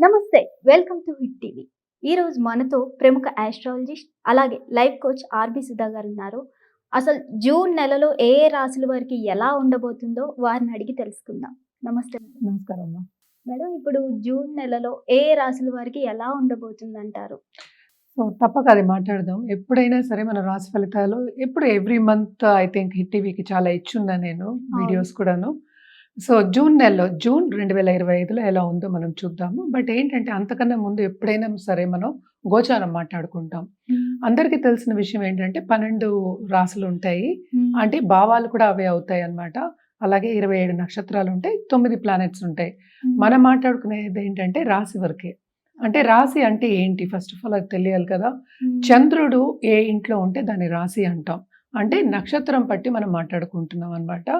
నమస్తే welcome to hit TV. ఈ రోజు మనతో ప్రముఖ ఆస్ట్రాలజిస్ట్ అలాగే లైఫ్ కోచ్ ఆర్బి సుధా గారు ఉన్నారు. అసలు జూన్ నెలలో ఏ ఏ రాశుల వారికి ఎలా ఉండబోతుందో వారిని అడిగి తెలుసుకుందాం. నమస్తే. నమస్కారం అమ్మా. మేడం ఇప్పుడు జూన్ నెలలో ఏ ఏ రాశుల వారికి ఎలా ఉండబోతుంది అంటారు సో తప్పక అది మాట్లాడదాం. ఎప్పుడైనా సరే మన రాశి ఫలితాలు ఎప్పుడు every month I think hit టీవీకి చాలా ఇచ్చున్నా నేను వీడియోస్ కూడాను. సో జూన్ నెలలో జూన్ రెండు వేల ఇరవై ఐదులో ఎలా ఉందో మనం చూద్దాము. బట్ ఏంటంటే అంతకన్నా ముందు ఎప్పుడైనా సరే మనం గోచారం మాట్లాడుకుంటాం. అందరికీ తెలిసిన విషయం ఏంటంటే పన్నెండు రాసులు ఉంటాయి అంటే భావాలు కూడా అవే అవుతాయి అన్నమాట. అలాగే ఇరవై ఏడు నక్షత్రాలు ఉంటాయి తొమ్మిది ప్లానెట్స్ ఉంటాయి. మనం మాట్లాడుకునేది ఏంటంటే రాశి వరకే. అంటే రాశి అంటే ఏంటి? ఫస్ట్ ఆఫ్ ఆల్ అది తెలియాలి కదా. చంద్రుడు ఏ ఇంట్లో ఉంటే దాన్ని రాశి అంటాం. అంటే నక్షత్రం పట్టి మనం మాట్లాడుకుంటున్నాం అన్నమాట.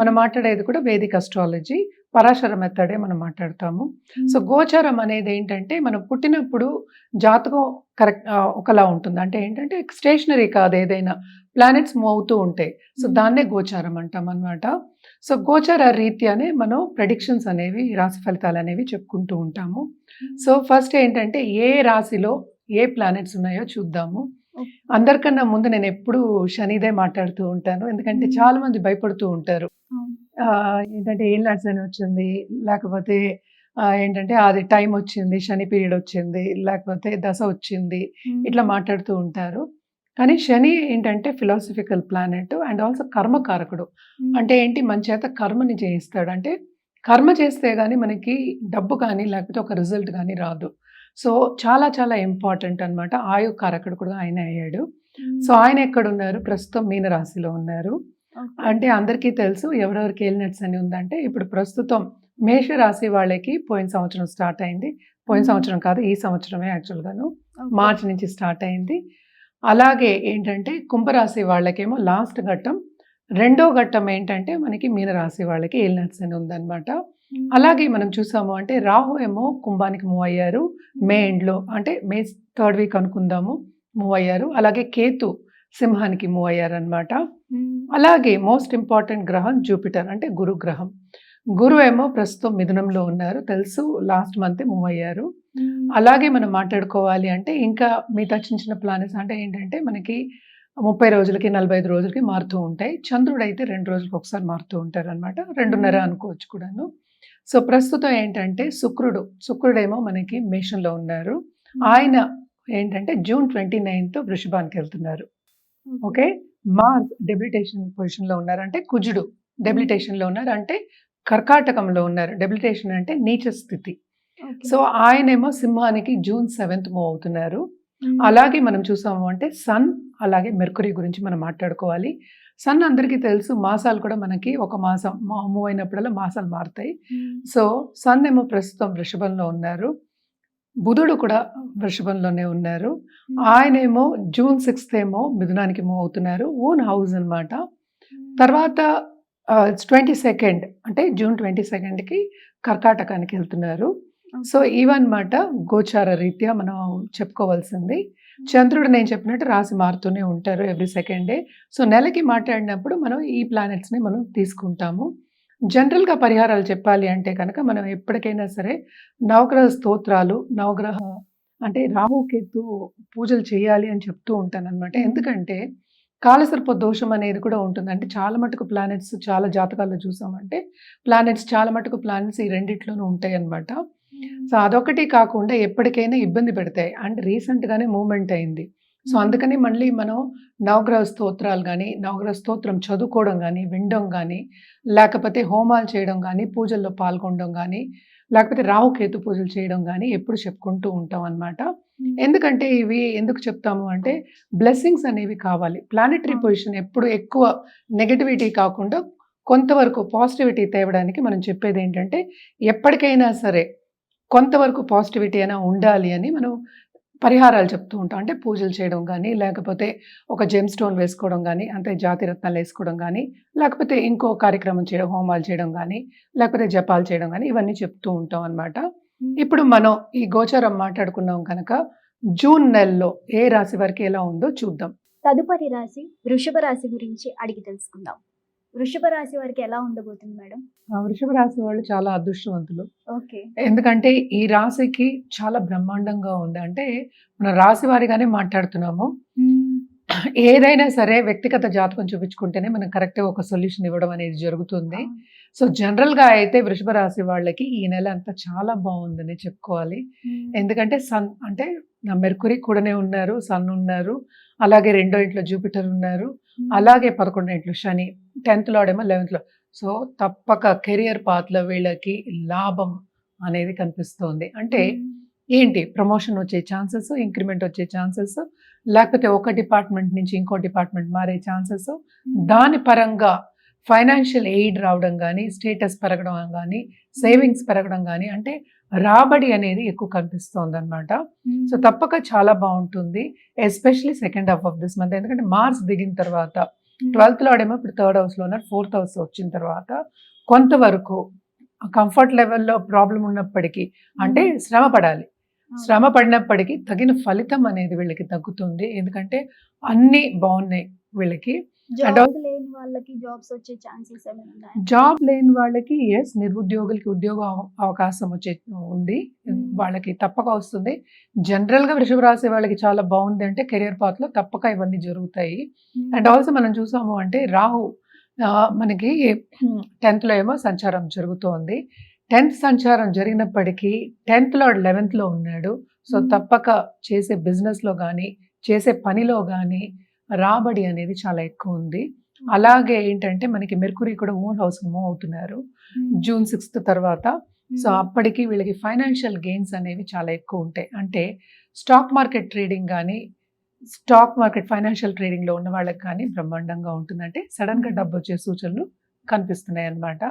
మనం మాట్లాడేది కూడా వేదిక అస్ట్రాలజీ పరాశర మెథడే మనం మాట్లాడతాము. సో గోచారం అనేది ఏంటంటే మనం పుట్టినప్పుడు జాతకం కరెక్ట్ ఒకలా ఉంటుంది. అంటే ఏంటంటే స్టేషనరీ కాదు ఏదైనా ప్లానెట్స్ మూవ్ అవుతూ ఉంటాయి సో. దాన్నే గోచారం అంటాం అన్నమాట. సో గోచార రీత్యానే మనం ప్రెడిక్షన్స్ అనేవి రాశి ఫలితాలు అనేవి చెప్పుకుంటూ ఉంటాము. సో ఫస్ట్ ఏంటంటే ఏ రాశిలో ఏ ప్లానెట్స్ ఉన్నాయో చూద్దాము. అందరికన్నా ముందు నేను ఎప్పుడు శనిదే మాట్లాడుతూ ఉంటాను. ఎందుకంటే. చాలా మంది భయపడుతూ ఉంటారు. ఏంటంటే ఏం అని వచ్చింది? లేకపోతే ఏంటంటే అది టైం వచ్చింది శని పీరియడ్ వచ్చింది లేకపోతే దశ వచ్చింది ఇట్లా మాట్లాడుతూ ఉంటారు. కానీ శని ఏంటంటే ఫిలాసఫికల్ ప్లానెట్ అండ్ ఆల్సో కర్మకారకుడు. అంటే ఏంటి? మన చేత కర్మని చేయిస్తాడు. అంటే కర్మ చేస్తే కానీ మనకి డబ్బు కానీ లేకపోతే ఒక రిజల్ట్ కానీ రాదు. సో చాలా చాలా ఇంపార్టెంట్ అన్నమాట. ఆయు కారకుడు కూడా ఆయన అయ్యాడు. సో ఆయన ఎక్కడ ఉన్నారు ప్రస్తుతం మీనరాశిలో ఉన్నారు. అంటే అందరికీ తెలుసు ఎవరెవరికి ఏలినట్స్ అని ఉందంటే ఇప్పుడు ప్రస్తుతం మేషరాశి వాళ్ళకి పోయిన సంవత్సరం స్టార్ట్ అయింది. పోయిన. సంవత్సరం కాదు ఈ సంవత్సరమే యాక్చువల్గాను. మార్చి నుంచి స్టార్ట్ అయింది. అలాగే ఏంటంటే కుంభరాశి వాళ్ళకేమో లాస్ట్ ఘట్టం. రెండో ఘట్టం ఏంటంటే మనకి మీనరాశి వాళ్ళకి ఏలినట్స్ అని ఉందన్నమాట. అలాగే మనం చూసాము అంటే రాహు ఏమో కుంభానికి మూవ్ అయ్యారు. మే ఎండ్లో అంటే మే థర్డ్ వీక్ అనుకుందాము మూవ్ అయ్యారు. అలాగే కేతు సింహానికి మూవ్ అయ్యారు అనమాట అలాగే మోస్ట్ ఇంపార్టెంట్ గ్రహం జూపిటర్ అంటే గురు గ్రహం. గురు ఏమో ప్రస్తుతం మిథునంలో ఉన్నారు తెలుసు లాస్ట్ మంత్ మూవ్ అయ్యారు. అలాగే మనం మాట్లాడుకోవాలి అంటే ఇంకా మిగతా చిన్న చిన్న ప్లానెట్స్ అంటే ఏంటంటే మనకి ముప్పై రోజులకి నలభై ఐదు రోజులకి మారుతూ ఉంటాయి. చంద్రుడు అయితే రెండు రోజులకి ఒకసారి మారుతూ ఉంటారు అనమాట రెండున్నర. అనుకోవచ్చు కూడాను. సో ప్రస్తుతం ఏంటంటే శుక్రుడు శుక్రుడేమో మనకి మేషంలో ఉన్నారు. ఆయన ఏంటంటే జూన్ ట్వంటీ నైన్త్ వృషభానికి వెళ్తున్నారు. ఓకే? మార్స్ డెబిలిటేషన్ పొజిషన్లో ఉన్నారు అంటే కుజుడు డెబిలిటేషన్లో ఉన్నారు. అంటే కర్కాటకంలో ఉన్నారు. డెబిలిటేషన్ అంటే నీచ స్థితి. సో ఆయనేమో సింహానికి జూన్ సెవెంత్ మూవ్ అవుతున్నారు. అలాగే మనం చూసాము అంటే సన్ అలాగే మెర్కురీ గురించి మనం మాట్లాడుకోవాలి. సన్ అందరికీ తెలుసు మాసాలు కూడా మనకి ఒక మాసం. మూవ్ అయినప్పుడల్లా మాసాలు మారుతాయి. సో సన్ ఏమో ప్రస్తుతం వృషభంలో ఉన్నారు. బుధుడు కూడా వృషభంలోనే ఉన్నారు. ఆయనేమో జూన్ సిక్స్త్ ఏమో మిథునానికి మూవ్ అవుతున్నారు. ఓన్ హౌస్ అన్నమాట. తర్వాత ట్వంటీ సెకండ్ అంటే జూన్ ట్వంటీ సెకండ్కి కర్కాటకానికి వెళ్తున్నారు. సో ఇవన్నమాట గోచార రీత్యా మనం చెప్పుకోవాల్సింది. చంద్రుడు నేను చెప్పినట్టు రాసి మారుతూనే ఉంటారు ఎవ్రీ సెకండ్ డే సో నెలకి మాట్లాడినప్పుడు మనం ఈ ప్లానెట్స్ని మనం తీసుకుంటాము. జనరల్గా పరిహారాలు చెప్పాలి అంటే కనుక మనం ఎప్పటికైనా సరే నవగ్రహ స్తోత్రాలు నవగ్రహ అంటే రాహుకేతు పూజలు చేయాలి అని చెప్తూ ఉంటాను అనమాట ఎందుకంటే కాలసర్ప దోషం అనేది కూడా ఉంటుంది. అంటే చాలా మటుకు ప్లానెట్స్ చాలా జాతకాల్లో చూసామంటే ప్లానెట్స్ చాలా మటుకు ప్లానెట్స్ ఈ రెండిట్లోనూ ఉంటాయి అన్నమాట సో అదొకటి కాకుండా ఎప్పటికైనా ఇబ్బంది పెడతాయి. అండ్ రీసెంట్గానే మూమెంట్ అయింది. సో అందుకని మళ్ళీ మనం నవగ్రహ స్తోత్రాలు కానీ నవగ్రహ స్తోత్రం చదువుకోవడం కానీ వినడం కానీ లేకపోతే హోమాలు చేయడం కానీ పూజల్లో పాల్గొనడం కానీ లేకపోతే రాహుకేతు పూజలు చేయడం కానీ ఎప్పుడు చెప్పుకుంటూ ఉంటాం అన్నమాట. ఎందుకంటే ఇవి ఎందుకు చెప్తాము అంటే బ్లెస్సింగ్స్ అనేవి కావాలి. ప్లానెటరీ. పొజిషన్ ఎప్పుడు ఎక్కువ నెగటివిటీ కాకుండా కొంతవరకు పాజిటివిటీ తేవడానికి మనం చెప్పేది ఏంటంటే ఎప్పటికైనా సరే కొంతవరకు పాజిటివిటీ అయినా ఉండాలి అని మనం పరిహారాలు చెప్తూ ఉంటాం. అంటే పూజలు చేయడం కానీ లేకపోతే ఒక జెమ్ స్టోన్ వేసుకోవడం కానీ అంటే జాతి రత్నాలు వేసుకోవడం కానీ లేకపోతే ఇంకో కార్యక్రమం చేయడం హోమాలు చేయడం కానీ లేకపోతే జపాలు చేయడం కానీ ఇవన్నీ చెప్తూ ఉంటాం అన్నమాట. ఇప్పుడు మనం ఈ గోచారం మాట్లాడుకున్నాం కనుక జూన్ నెలలో ఏ రాశి వరకు ఎలా ఉందో చూద్దాం. తదుపరి రాశి వృషభ రాశి గురించి అడిగి తెలుసుకుందాం. వృషభ రాశి వారికి ఎలా ఉండబోతుంది మేడం? ఆ వృషభ రాశి వాళ్ళు చాలా అదృష్టవంతులు. ఓకే. ఎందుకంటే ఈ రాశికి చాలా బ్రహ్మాండంగా ఉంది. అంటే మన రాశి వారిగానే మాట్లాడుతున్నాము. ఏదైనా సరే వ్యక్తిగత జాతకం చూపించుకుంటేనే మనం కరెక్ట్గా ఒక సొల్యూషన్ ఇవ్వడం అనేది జరుగుతుంది. సో జనరల్గా అయితే వృషభ రాశి వాళ్ళకి ఈ నెల అంతా చాలా బాగుందని చెప్పుకోవాలి. ఎందుకంటే సన్ అంటే మెర్కురీ కూడానే ఉన్నారు సన్ ఉన్నారు అలాగే రెండో ఇంట్లో జూపిటర్ ఉన్నారు అలాగే పదకొండో ఇంట్లో శని టెన్త్ లోడేమో లెవెన్త్లో. సో తప్పక కెరియర్ పాత్లో వీళ్ళకి లాభం అనేది కనిపిస్తోంది. అంటే ఏంటి? ప్రమోషన్ వచ్చే ఛాన్సెస్ ఇంక్రిమెంట్ వచ్చే ఛాన్సెస్ లేకపోతే ఒక డిపార్ట్మెంట్ నుంచి ఇంకో డిపార్ట్మెంట్ మారే ఛాన్సెస్. దాని పరంగా ఫైనాన్షియల్ ఎయిడ్ రావడం కానీ స్టేటస్ పెరగడం కానీ సేవింగ్స్ పెరగడం కానీ అంటే రాబడి అనేది ఎక్కువ కనిపిస్తోంది అనమాట సో తప్పక చాలా బాగుంటుంది especially second half of this month. ఎందుకంటే మార్చ్ దిగిన తర్వాత ట్వెల్త్లో ఆడేమో ఇప్పుడు థర్డ్ హౌస్లో ఉన్నారు ఫోర్త్ హౌస్ వచ్చిన తర్వాత కొంతవరకు కంఫర్ట్ లెవెల్లో ప్రాబ్లం ఉన్నప్పటికీ అంటే శ్రమ పడాలి. శ్రమ పడినప్పటికీ తగిన ఫలితం అనేది వీళ్ళకి తగ్గుతుంది. ఎందుకంటే అన్ని బాగున్నాయి వీళ్ళకి. జాబ్ లేని వాళ్ళకి ఎస్ నిరుద్యోగులకి ఉద్యోగ అవ- అవకాశం వచ్చే ఉంది. వాళ్ళకి తప్పక వస్తుంది. జనరల్గా వృషభ రాశి వాళ్ళకి చాలా బాగుంది అంటే కెరియర్ పాత్లో తప్పక ఇవన్నీ జరుగుతాయి. అండ్ ఆల్సో మనం చూసాము అంటే రాహు మనకి టెన్త్లో ఏమో సంచారం జరుగుతోంది. టెన్త్ సంచారం జరిగినప్పటికీ టెన్త్లో లెవెన్త్లో ఉన్నాడు. సో. తప్పక చేసే బిజినెస్లో కానీ చేసే పనిలో కానీ రాబడి అనేది చాలా ఎక్కువ ఉంది. అలాగే ఏంటంటే మనకి మెర్కురీ కూడా ఓన్ హౌస్ మూవ్ అవుతున్నారు. జూన్ సిక్స్త్ తర్వాత. సో అప్పటికి వీళ్ళకి ఫైనాన్షియల్ గెయిన్స్ అనేవి చాలా ఎక్కువ ఉంటాయి. అంటే స్టాక్ మార్కెట్ ట్రేడింగ్ కానీ స్టాక్ మార్కెట్ ఫైనాన్షియల్ ట్రేడింగ్లో ఉన్న వాళ్ళకి కానీ బ్రహ్మాండంగా ఉంటుందంటే సడన్గా డబ్బు వచ్చే సూచనలు కనిపిస్తున్నాయి అన్నమాట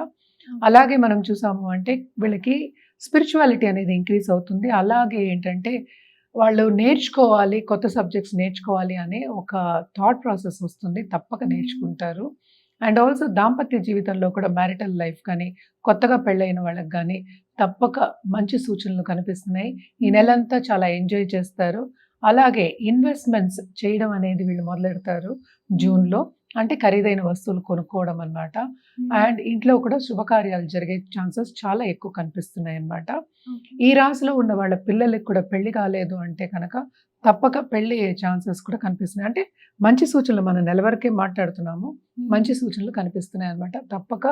అలాగే మనం చూసాము అంటే వీళ్ళకి స్పిరిచువాలిటీ అనేది ఇంక్రీజ్ అవుతుంది. అలాగే ఏంటంటే వాళ్ళు నేర్చుకోవాలి కొత్త సబ్జెక్ట్స్ నేర్చుకోవాలి అనే ఒక థాట్ ప్రాసెస్ వస్తుంది. తప్పక Hmm. నేర్చుకుంటారు. అండ్ ఆల్సో దాంపత్య జీవితంలో కూడా మ్యారిటల్ లైఫ్ కానీ కొత్తగా పెళ్ళైన వాళ్ళకి కానీ తప్పక మంచి సూచనలు కనిపిస్తున్నాయి. ఈ నెలంతా చాలా ఎంజాయ్ చేస్తారు. అలాగే ఇన్వెస్ట్మెంట్స్ చేయడం అనేది వీళ్ళు మొదలెడతారు. జూన్లో. అంటే ఖరీదైన వస్తువులు కొనుక్కోవడం అన్నమాట. అండ్ ఇంట్లో కూడా శుభకార్యాలు జరిగే ఛాన్సెస్ చాలా ఎక్కువ కనిపిస్తున్నాయి అన్నమాట ఈ రాశిలో ఉన్న వాళ్ళ పిల్లలకి కూడా పెళ్ళి కాలేదు అంటే కనుక తప్పక పెళ్ళి అయ్యే ఛాన్సెస్ కూడా కనిపిస్తున్నాయి. అంటే మంచి సూచనలు మనం నెల వరకే మాట్లాడుతున్నాము. మంచి సూచనలు కనిపిస్తున్నాయి అన్నమాట. తప్పక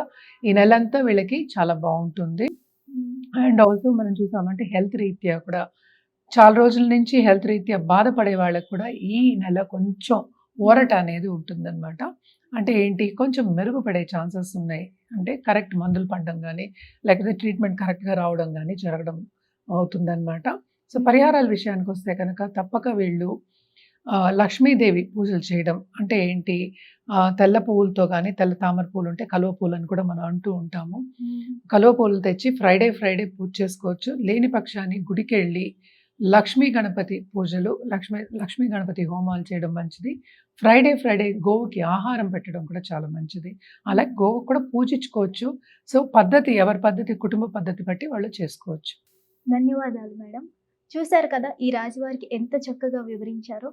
ఈ నెలంతా వీళ్ళకి చాలా బాగుంటుంది. అండ్ ఆల్సో మనం చూసామంటే హెల్త్ రీత్యా కూడా చాలా రోజుల నుంచి హెల్త్ రీత్యా బాధపడే వాళ్ళకి కూడా ఈ నెల కొంచెం ఊరట అనేది ఉంటుందన్నమాట. అంటే ఏంటి? కొంచెం మెరుగుపడే ఛాన్సెస్ ఉన్నాయి. అంటే కరెక్ట్ మందులు పడడం కానీ లేకపోతే ట్రీట్మెంట్ కరెక్ట్గా రావడం కానీ జరగడం అవుతుందన్నమాట. సో పరిహారాల విషయానికి వస్తే కనుక తప్పక వీళ్ళు. లక్ష్మీదేవి పూజలు చేయడం అంటే ఏంటి? తెల్ల పువ్వులతో కానీ తెల్ల తామర పూలు ఉంటే కలువ పూలు అని కూడా మనం అంటూ ఉంటాము. కలువ పూలు తెచ్చి ఫ్రైడే ఫ్రైడే పూజ చేసుకోవచ్చు. లేని పక్షాన్ని గుడికి వెళ్ళి లక్ష్మీ గణపతి పూజలు లక్ష్మీ లక్ష్మీ గణపతి హోమాలు చేయడం మంచిది. ఫ్రైడే ఫ్రైడే గోవుకి ఆహారం పెట్టడం కూడా చాలా మంచిది. అలాగే గోవు కూడా పూజించుకోవచ్చు. సో పద్ధతి ఎవరి పద్ధతి కుటుంబ పద్ధతి బట్టి వాళ్ళు చేసుకోవచ్చు. ధన్యవాదాలు మేడం. చూశారు కదా ఈ రాజువారికి ఎంత చక్కగా వివరించారో.